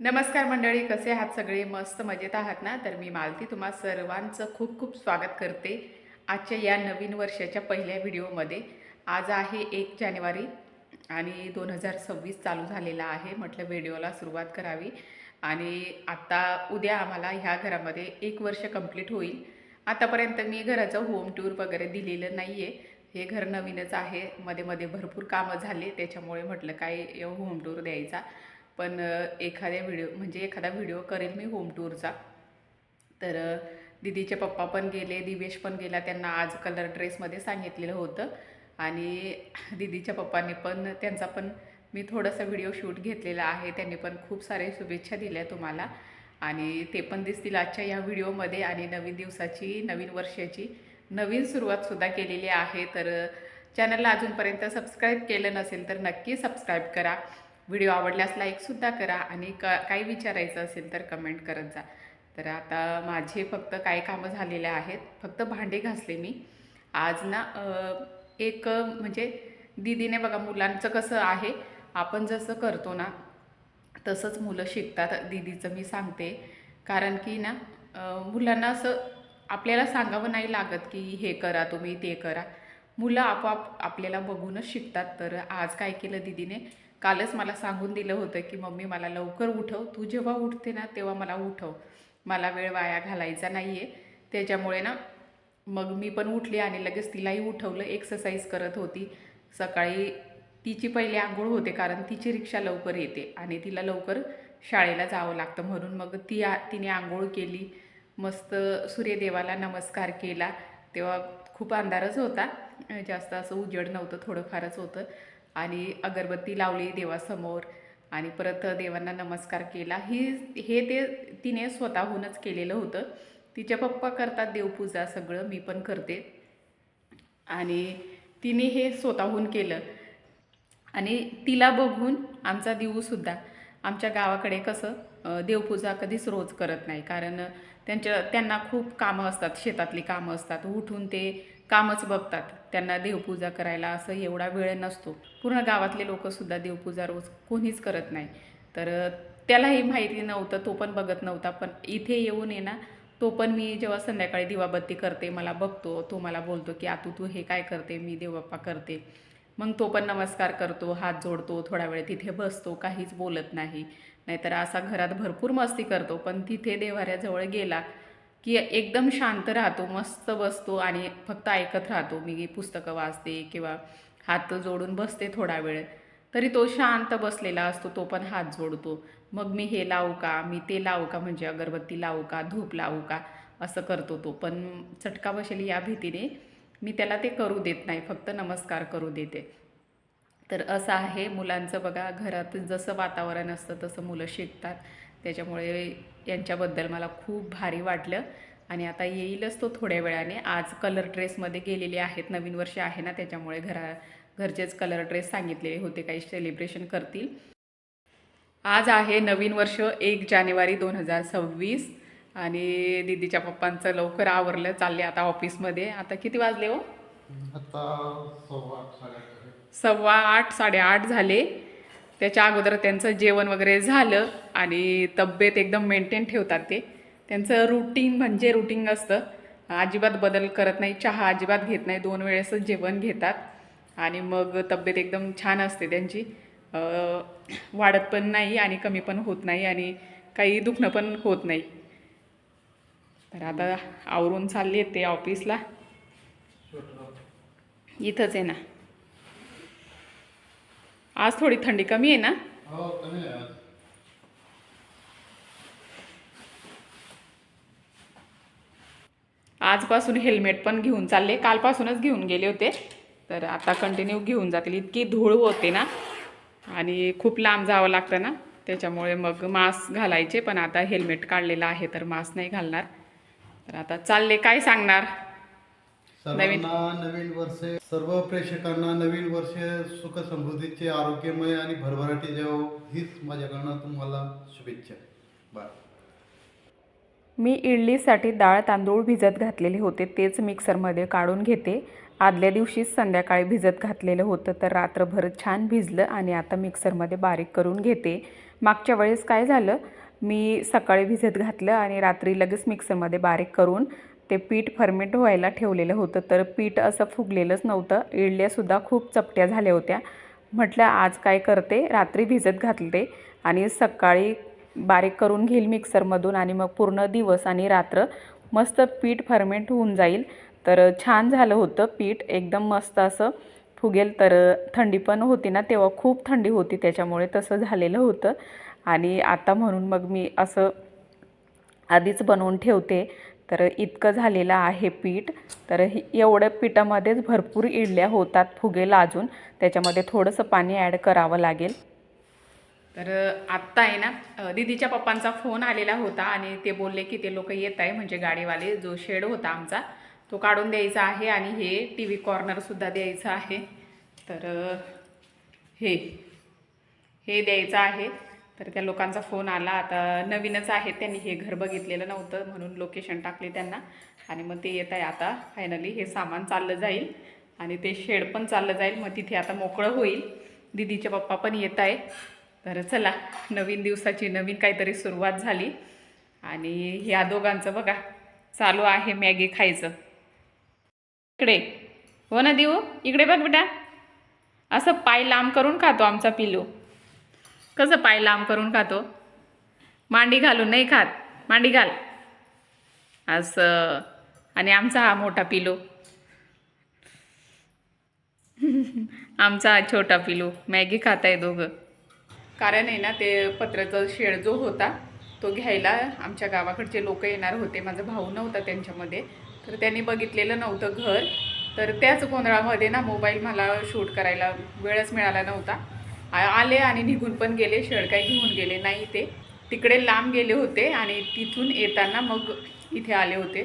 नमस्कार मंडळी कसे आहात सगळे? मस्त मजेत आहात ना? तर मी मालती तुम्हा सर्वांचं खूप खूप स्वागत करते आजच्या या नवीन वर्षाच्या पहिल्या व्हिडिओमध्ये. आज आहे एक जानेवारी आणि दोन हजार सव्वीस चालू झालेला आहे म्हटलं व्हिडिओला सुरुवात करावी. आणि आत्ता उद्या आम्हाला ह्या घरामध्ये एक वर्ष कंप्लीट होईल. आतापर्यंत मी घराचं होम टूर वगैरे दिलेलं नाही आहे हे घर नवीनच आहे. मध्ये मध्ये भरपूर कामं झाले त्याच्यामुळे म्हटलं काय होम टूर द्यायचा. पण एखाद्या व्हिडिओ म्हणजे एखादा व्हिडिओ करेल मी होम टूरचा तर दिदीचे दीदीचे पप्पा पण गेले दिवेश पण गेला त्यांना आज कलर ड्रेसमध्ये सांगितलेलं होतं. आणि दीदीच्या पप्पांनी पण त्यांचा पण मी थोडासा व्हिडिओ शूट घेतलेला आहे. त्यांनी पण खूप सारे शुभेच्छा दिल्या तुम्हाला. आणि ते पण दिसतील आजच्या या व्हिडिओमध्ये आणि नवीन दिवसाची नवीन वर्षाची नवीन सुरुवातसुद्धा केलेली आहे. तर चॅनलला अजूनपर्यंत सबस्क्राईब केलं नसेल तर नक्की सबस्क्राईब करा. व्हिडिओ आवडल्यास लाईकसुद्धा करा आणि क काही विचारायचं असेल तर कमेंट करत जा. तर आता माझे फक्त काय कामं झालेले आहेत. फक्त भांडे घासले मी. आज ना एक म्हणजे दीदीने बघा मुलांचं कसं आहे. आपण जसं करतो ना तसंच मुलं शिकतात. दीदीचं मी सांगते. कारण की ना मुलांना असं आपल्याला सांगावं नाही लागत की हे करा तुम्ही ते करा. मुलं आपोआप आपल्याला बघूनच शिकतात. तर आज काय केलं दीदीने? कालच मला सांगून दिलं होतं की मम्मी मला लवकर उठव. तू जेव्हा उठते ना तेव्हा मला उठव. मला वेळ वाया घालायचा नाही आहे त्याच्यामुळे ना मग मी पण उठली आणि लगेच तिलाही उठवलं. एक्सरसाइज करत होती. सकाळी तिची पहिली आंघोळ होते कारण तिची रिक्षा लवकर येते आणि तिला लवकर शाळेला जावं लागतं. म्हणून मग ती आ तिने आंघोळ केली. मस्त सूर्यदेवाला नमस्कार केला. तेव्हा खूप अंधारच होता. जास्त असं उजेड नव्हतं थोडंफारच होतं. आणि अगरबत्ती लावली देवासमोर आणि परत देवांना नमस्कार केला. ही हे ते तिने स्वतःहूनच केलेलं होतं. तिच्या पप्पा करतात देवपूजा सगळं मी पण करते. आणि तिने हे स्वतःहून केलं. आणि तिला बघून आमचा दिवसुद्धा आमच्या गावाकडे कसं देवपूजा कधीच रोज करत नाही. कारण त्यांच्या त्यांना खूप कामं असतात शेतातली कामं असतात. उठून ते कामच बघतात. त्यांना देवपूजा करायला असं एवढा वेळ नसतो. पूर्ण गावातले लोकसुद्धा देवपूजा रोज कोणीच करत नाही. तर त्यालाही माहिती नव्हतं तो पण बघत नव्हता. पण इथे येऊन ये ना तो पण मी जेव्हा संध्याकाळी दिवाबत्ती करते मला बघतो तो मला बोलतो की आतू तू हे काय करते? मी देवबाप्पा करते. मग तो पण नमस्कार करतो हात जोडतो थोडा वेळ तिथे बसतो काहीच बोलत नाही. नाहीतर असा घरात भरपूर मस्ती करतो. पण तिथे देवाऱ्याजवळ गेला की एकदम शांत राहतो मस्त बसतो आणि फक्त ऐकत राहतो. मी पुस्तकं वाचते किंवा हात जोडून बसते थोडा वेळ. तरी तो शांत बसलेला असतो तो पण हात जोडतो. मग मी हे लावू का? मी ते लावू का? म्हणजे अगरबत्ती लावू का? धूप लावू का? असं करतो तो. पण चटका बसेल या भीतीने मी त्याला ते करू देत नाही. फक्त नमस्कार करू देते. तर असं आहे मुलांचं बघा. घरात जसं वातावरण असतं तसं मुलं शिकतात. त्याच्यामुळे यांच्याबद्दल मला खूप भारी वाटलं. आणि आता येईलच तो थोड्या वेळाने. आज कलर ड्रेसमध्ये गेलेले आहेत. नवीन वर्ष आहे ना त्याच्यामुळे घरा घरचेच कलर ड्रेस सांगितलेले होते. काही सेलिब्रेशन करतील. आज आहे नवीन वर्ष एक जानेवारी दोन हजार सव्वीस. आणि दीदीच्या पप्पांचं लवकर आवरलं. चालले आता ऑफिसमध्ये. आता किती वाजले हो? आता सव्वा आठ साडेआठ झाले. त्याच्या अगोदर त्यांचं जेवण वगैरे झालं आणि तब्येत एकदम मेंटेन ठेवतात ते. त्यांचं रुटीन म्हणजे रुटीन असतं. अजिबात बदल करत नाही चहा अजिबात घेत नाही दोन वेळेसच जेवण घेतात आणि मग तब्येत एकदम छान असते त्यांची. वाढत पण नाही आणि कमी पण होत नाही आणि काही दुखणं पण होत नाही. तर आता आवरून चालले ते ऑफिसला. इथंच आहे ना. आज थोडी थंडी कमी आहे ना? हो. आजपासून हेल्मेट पण घेऊन चालले. कालपासूनच घेऊन गेले होते. तर आता कंटिन्यू घेऊन जातील. इतकी धूळ होते ना? आणि खूप लांब जावं लागतं ना? त्याच्यामुळे मग मास्क घालायचे पण आता हेल्मेट काढलेलं आहे तर मास्क नाही घालणार. तर आता चालले. काय सांगणार? सर्वांना नवीन वर्ष सर्व प्रेक्षकांना नवीन वर्ष सुख समृद्धीचे आरोग्यमय आणि भरभराटी जावो हीच माझ्याकडनं तुम्हाला शुभेच्छा. बाय. मी इडलीसाठी डाळ तांदूळ भिजत घातलेले होते तेच मिक्सरमध्ये काढून घेते. आदल्या दिवशीच संध्याकाळी भिजत घातलेलं होतं तर रात्रभर छान भिजलं आणि आता मिक्सरमध्ये बारीक करून घेते. मागच्या वेळेस काय झालं? मी सकाळी भिजत घातलं आणि रात्री लगेच मिक्सरमध्ये बारीक करून ते पीठ फर्मेंट व्हायला ठेवलेलं होतं. तर पीठ असं फुगलेलंच नव्हतं. इडल्यासुद्धा खूप चपट्या झाल्या होत्या. म्हटलं आज काय करते? रात्री भिजत घातले आणि सकाळी बारीक करून घेईल मिक्सरमधून आणि मग पूर्ण दिवस आणि रात्र मस्त पीठ फर्मेंट होऊन जाईल. तर छान झालं होतं पीठ. एकदम मस्त असं फुगेल. तर थंडी पण होती ना तेव्हा. खूप थंडी होती त्याच्यामुळे तसं झालेलं होतं. आणि आता म्हणून मग मी असं आधीच बनवून ठेवते. तर इतकं झालेलं आहे पीठ. तर हे- एवढं पिठामध्येच भरपूर इडल्या होतात फुगे अजून त्याच्यामध्ये थोडंसं पाणी ॲड करावं लागेल. तर आत्ता आहे ना दिदीच्या दीदीच्या पप्पांचा फोन आलेला होता आणि ते बोलले की ते लोक येत आहे म्हणजे गाडीवाले जो शेड होता आमचा तो काढून द्यायचा आहे आणि हे टी व्ही कॉर्नरसुद्धा द्यायचं आहे. तर हे हे द्यायचं आहे. तर त्या लोकांचा फोन आला. आता नवीनच आहे त्यांनी हे घर बघितलेलं नव्हतं म्हणून लोकेशन टाकले त्यांना. आणि मग ते येत आहे आता. फायनली हे सामान चाललं जाईल. आणि ते शेड पण चाललं जाईल. मग तिथे आता मोकळं होईल. दिदीचे पप्पा पण येत आहे. तर चला नवीन दिवसाची नवीन काहीतरी सुरुवात झाली. आणि ह्या दोघांचं बघा चालू आहे मॅगी खायचं. इकडे. हो ना देऊ? इकडे बघ बेटा. असं पाय लांब करून खातो आमचा पिलू कसं पाय लांब करून खातो? मांडी घालून नाही खात. मांडी घाल. असं. आणि आमचा हा मोठा पिलू. आमचा हा छोटा पिलू. मॅगी खात आहे दोघं. कारण आहे ना ते पत्राचा शेड जो होता तो घ्यायला आमच्या गावाकडचे लोक येणार होते. माझा भाऊ नव्हता त्यांच्यामध्ये. तर त्यांनी बघितलेलं नव्हतं घर. तर त्याच गोंधळामध्ये ना मोबाईल मला शूट करायला वेळच मिळाला नव्हता. आले आणि निघून पण गेले शेड काही घेऊन गेले नाही ते तिकडे लांब गेले होते आणि तिथून येताना मग इथे आले होते.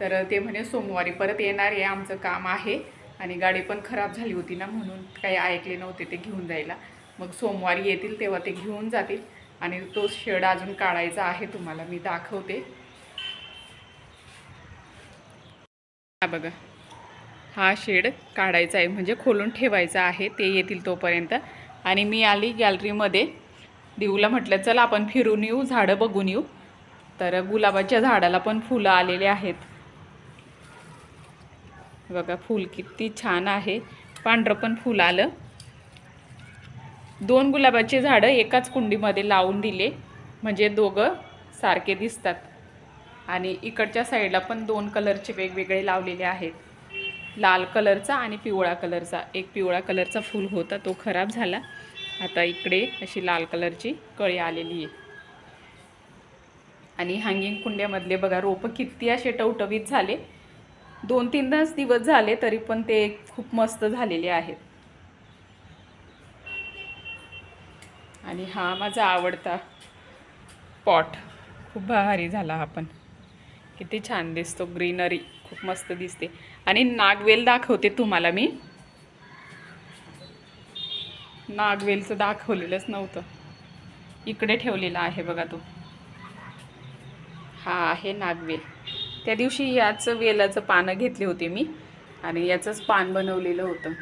तर ते म्हणे सोमवारी परत येणार आहे आमचं काम आहे. आणि गाडी पण खराब झाली होती ना म्हणून काही ऐकले नव्हते ते घेऊन जायला. मग सोमवारी येतील तेव्हा ते घेऊन जातील. आणि तो शेड अजून काढायचा आहे तुम्हाला मी दाखवते. हा बघा हा शेड काढायचा आहे म्हणजे खोलून ठेवायचा आहे ते येतील तोपर्यंत. आणि मी आली गॅलरीमध्ये. देऊला म्हटलं चल आपण फिरून येऊ झाडं बघून येऊ. तर गुलाबाच्या झाडाला पण फुलं आलेले आहेत. बघा फूल किती छान आहे. पांढरं पण फूल आलं. दोन गुलाबाचे झाडं एकाच कुंडीमध्ये लावून दिले. म्हणजे दोघं सारखे दिसतात. आणि इकडच्या साईडला पण दोन कलरचे वेगवेगळे लावलेले आहेत. लाल कलरचा आणि पिवळा कलरचा. एक पिवळा कलरचा फूल होता तो खराब झाला. आता इकडे अशी लाल कलरची कळी आलेली आहे. आणि हँगिंग कुंड्यामधले बघा रोपं किती असे टवटवीत झाले. दोन तीनदाच दिवस झाले तरी पण ते खूप मस्त झालेले आहेत. आणि हा माझा आवडता पॉट. खूप भारी झाला हा पण. किती छान दिसतो ग्रीनरी. खूप मस्त दिसते. आणि नागवेल दाखवते तुम्हाला मी. नागवेलचं दाखवलेलंच नव्हतं. इकडे ठेवलेला आहे बघा तो. हा आहे नागवेल. त्या दिवशी याच वेलाचं पानं घेतली होती मी आणि याचंच पान बनवलेलं होतं.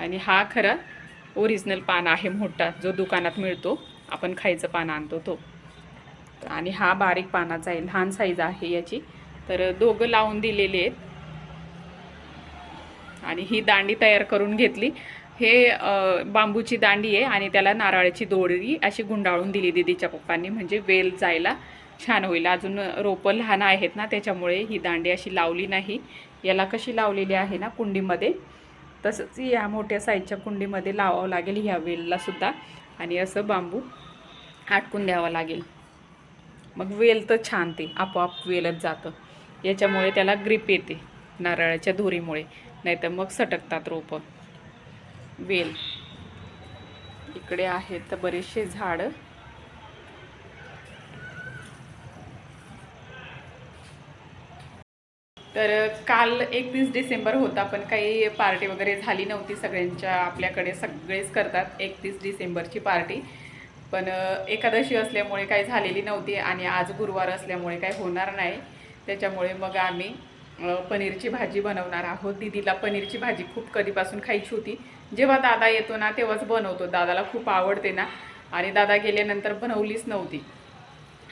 आणि हा खरा ओरिजिनल पान आहे मोठा जो दुकानात मिळतो. आपण खायचं पान आणतो तो. आणि हा बारीक पानाचा आहे लहान साईज आहे याची. तर दोघं लावून दिलेले आहेत. आणि ही दांडी तयार करून घेतली. हे बांबूची दांडी आहे आणि त्याला नारळाची दोरी अशी गुंडाळून दिली दिदीच्या पप्पांनी. म्हणजे वेल जायला छान होईल. अजून रोपं लहान आहेत ना त्याच्यामुळे ही दांडी अशी लावली नाही. याला कशी लावलेली आहे ना कुंडीमध्ये. तसंच या मोठ्या साईजच्या कुंडीमध्ये लावावं लागेल ह्या वेलला सुद्धा. आणि असं बांबू आटकून द्यावं लागेल. मग वेल तर छान ते आपोआप वेलच जातं. याच्यामुळे त्याला ग्रीप येते नारळाच्या दोरीमुळे नाहीतर मग सटकतात रोपं. वेल. इकडे आहेत बरेचसे झाडं. तर काल एकतीस डिसेंबर होता पण काही पार्टी वगैरे झाली नव्हती. सगळ्यांच्या आपल्याकडे सगळेच करतात एकतीस डिसेंबरची पार्टी. पण एकादशी असल्यामुळे काही झालेली नव्हती आणि आज गुरुवार असल्यामुळे काही होणार नाही. त्याच्यामुळे मग आम्ही पनीरची भाजी बनवणार आहोत. दीदीला पनीरची भाजी खूप कधीपासून खायची होती. जेव्हा दादा येतो ना तेव्हाच बनवतो. दादाला खूप आवडते ना. आणि दादा गेल्यानंतर बनवलीच नव्हती.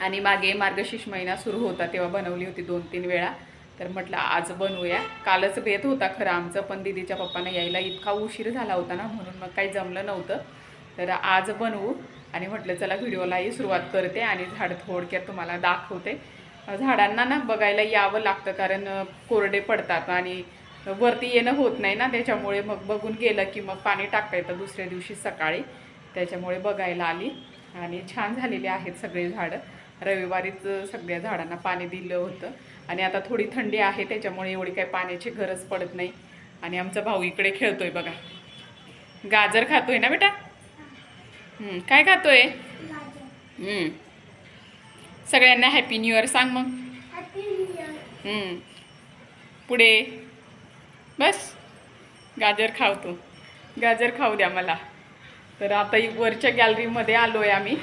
आणि मागे मार्गशीर्ष महिना सुरू होता तेव्हा बनवली होती दोन तीन वेळा. तर म्हटलं आज बनवूया. कालच बेत होता खरं आमचं पण दीदीच्या पप्पांना यायला इतका उशीर झाला होता ना म्हणून मग काही जमलं नव्हतं. तर आज बनवू. आणि म्हटलं चला व्हिडिओलाही सुरुवात करते आणि झाड थोडक्यात तुम्हाला दाखवते. झाडांना ना बघायला यावं लागतं कारण कोरडे पडतात आणि वरती येणं होत नाही ना त्याच्यामुळे मग बघून गेलं की मग पाणी टाकता येतं दुसऱ्या दिवशी सकाळी. त्याच्यामुळे बघायला आली आणि छान झालेले आहेत सगळे झाडं. रविवारीच सगळ्या झाडांना पाणी दिलं होतं आणि आता थोडी थंडी आहे त्याच्यामुळे एवढी काही पाण्याची गरज पडत नाही. आणि आमचा भाऊ इकडे खेळतोय बघा. गाजर खातोय ना बेटा? काय खातोय. सगळ्यांना हॅपी न्यू इयर सांग मग. पुढे. बस. गाजर खावतो गाजर खाऊ द्या मला. तर आता वरच्या गॅलरीमध्ये आलो आहे आम्ही.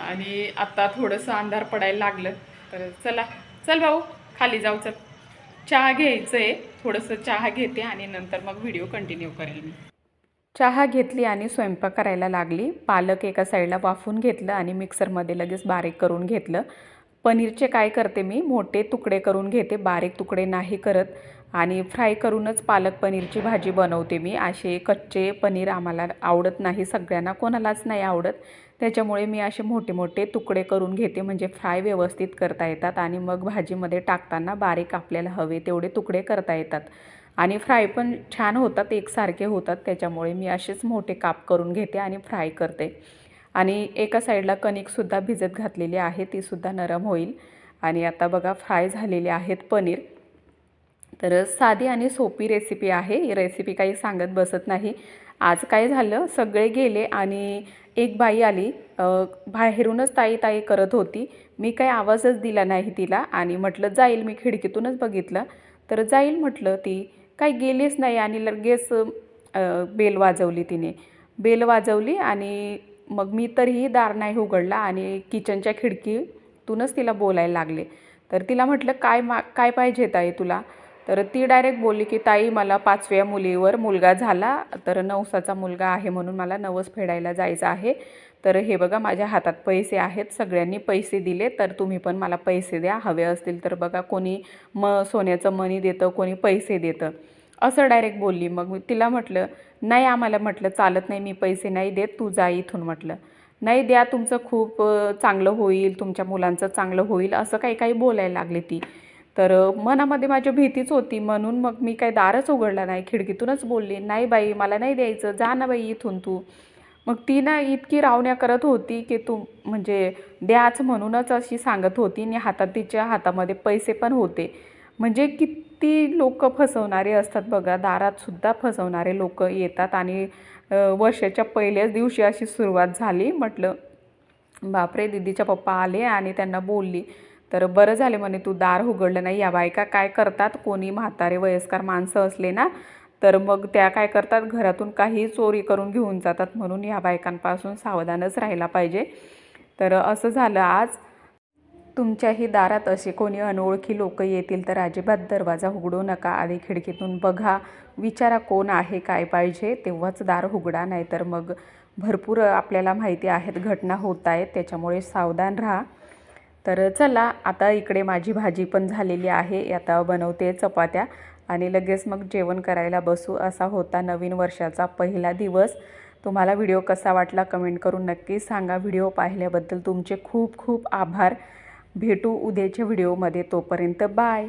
आणि आता थोडंसं अंधार पडायला लागलं. तर चला. चल भाऊ खाली जाऊ चल. चहा घ्यायचं आहे थोडंसं चहा घेते आणि नंतर मग व्हिडिओ कंटिन्यू करेल मी. चहा घेतली आणि स्वयंपाक करायला लागली. पालक एका साईडला वाफून घेतलं आणि मिक्सरमध्ये लगेच बारीक करून घेतलं. पनीरचे काय करते मी? मोठे तुकडे करून घेते. बारीक तुकडे नाही करत. आणि फ्राय करूनच पालक पनीरची भाजी बनवते मी. असे कच्चे पनीर आम्हाला आवडत नाही. सगळ्यांना कोणालाच नाही आवडत. त्याच्यामुळे मी असे मोठे मोठे तुकडे करून घेते. म्हणजे फ्राय व्यवस्थित करता येतात आणि मग भाजीमध्ये टाकताना बारीक आपल्याला हवे तेवढे तुकडे करता येतात. आणि फ्राय पण छान होतात एकसारखे होतात. त्याच्यामुळे मी असेच मोठे काप करून घेते आणि फ्राय करते. आणि एका साईडला कणिकसुद्धा भिजत घातलेली आहे तीसुद्धा नरम होईल. आणि आता बघा फ्राय झालेले आहेत पनीर. तर साधी आणि सोपी रेसिपी आहे. ही रेसिपी काही सांगत बसत नाही. आज काय झालं? सगळे गेले आणि एक बाई आली. बाहेरूनच ताई ताई करत होती. मी काही आवाजच दिला नाही तिला आणि म्हटलं जाईल. मी खिडकीतूनच बघितलं. तर जाईल म्हटलं ती. काही गेलीच नाही आणि लगेच बेल वाजवली तिने. बेल वाजवली आणि मग मी तरीही दार नाही उघडला आणि किचनच्या खिडकीतूनच तिला बोलायला लागले. तर तिला म्हटलं काय मा काय पाहिजे ताई तुला? तर ती डायरेक्ट बोलली की ताई मला पाचव्या मुलीवर मुलगा झाला तर नवसाचा मुलगा आहे म्हणून मला नवस फेडायला जायचं आहे. तर हे बघा माझ्या हातात पैसे आहेत सगळ्यांनी पैसे दिले तर तुम्ही पण मला पैसे द्या. हवे असतील तर बघा कोणी म सोन्याचं मनी देतं कोणी पैसे देतं. असं डायरेक्ट बोलली. मग मी तिला म्हटलं नाही आम्हाला म्हटलं चालत नाही मी पैसे नाही देत तू जा इथून म्हटलं. नाही द्या तुमचं खूप चांगलं होईल तुमच्या मुलांचं चांगलं होईल असं काही काही बोलायला लागली ती. तर मनामध्ये माझी भीतीच होती. म्हणून मग मी काही दारच उघडला नाही खिडकीतूनच बोलली नाही बाई मला नाही द्यायचं जा ना बाई इथून तू. मग ती ना इतकी रावण्या करत होती की तू म्हणजे द्याच म्हणूनच अशी सांगत होती आणि हातात तिच्या हातामध्ये पैसे पण होते. म्हणजे किती लोक फसवणारे असतात बघा. दारात सुद्धा फसवणारे लोक येतात आणि वर्षाच्या पहिल्याच दिवशी अशी सुरुवात झाली. म्हटलं बापरे दीदीच्या पप्पा आले आणि त्यांना बोलली. तर बरं झाले म्हणे तू दार उघडलं नाही. या बायका काय करतात? कोणी म्हातारे वयस्कर माणसं असले ना तर मग त्या काय करतात? घरातून काही चोरी करून घेऊन जातात म्हणून या बायकांपासून सावधानच राहायला पाहिजे. तर असं झालं आज. तुमच्याही दारात असे कोणी अनोळखी लोक येतील तर अजिबात दरवाजा उघडू नका. आधी खिडकीतून बघा विचारा कोण आहे काय पाहिजे तेव्हाच दार उघडा नाहीतर मग भरपूर आपल्याला माहिती आहेत घटना होत आहेत त्याच्यामुळे सावधान राहा. तर चला आता इकडे माझी भाजी पण झालेली आहे. आता बनवते चपात्या आणि लगेच मग जेवण करायला बसू. असा होता नवीन वर्षाचा पहिला दिवस. तुम्हाला व्हिडिओ कसा वाटला कमेंट करून नक्कीच सांगा. व्हिडिओ पाहिल्याबद्दल तुमचे खूप खूप आभार. भेटू उद्याच्या व्हिडिओमध्ये तोपर्यंत बाय.